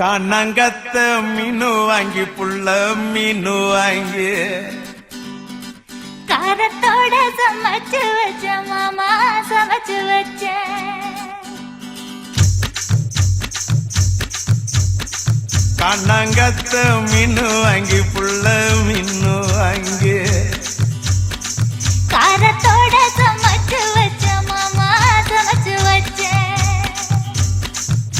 கண்ணங்கத்த மீனு வாங்கி புள்ள மீனு வாங்கி. காரத்தோட சமைச்சு வச்ச மாமா சமைச்சு வச்ச. கண்ணங்கத்த மீனு வாங்கி புள்ள மீனு வாங்கி.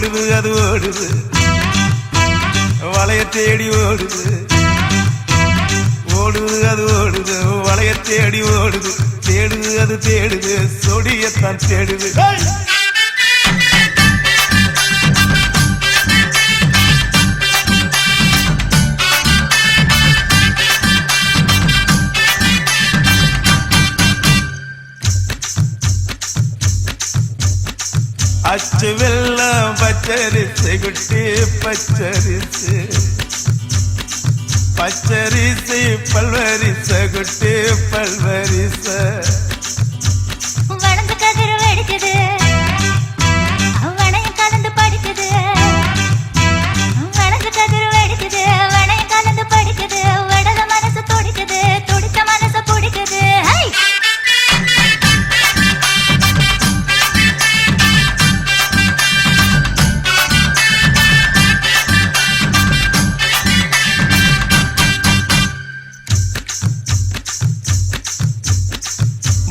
ஓடுது அது ஓடுது. வளைய தேடி ஓடுது. ஓடுது அது ஓடுது. வளைய தேடி ஓடுது. தேடுது அது தேடுது. சொடியத்தான் தேடுது. ஏய்! அச்சு வெள்ளம் பச்சரிசு குட்டி பச்சரிசு பச்சரிசு பல்வரிச குட்டி பல்வரிச வளர்ந்து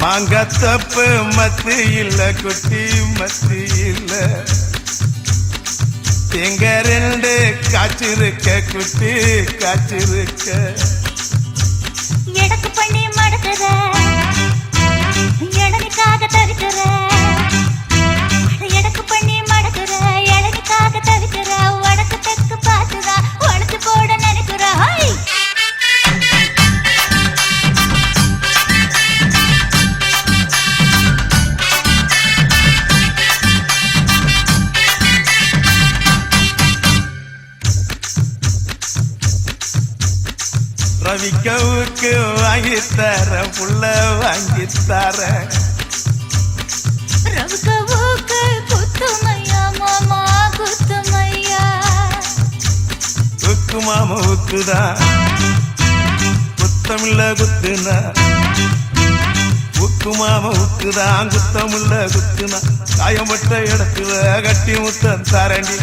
மாங்கத்தப்பு மத்து இல்ல குட்டி மத்து இல்ல எங்க ரெண்டு காய்ச்சிருக்க குட்டி காய்ச்சிருக்க. எடக்கு பண்ணி மடக்குற ரவிக்கவுக்கு வாங்கி தர புள்ள வாங்கி தர. ரவுக்கு ஊக்கு குத்துமையா? மாமா உக்குதான் குத்தமில்ல குத்துனா? உக்கு மாம உக்குதான் குத்தமில்ல குத்துனா? காயம்பட்ட இடத்துல கட்டி முத்தம் தரண்டி!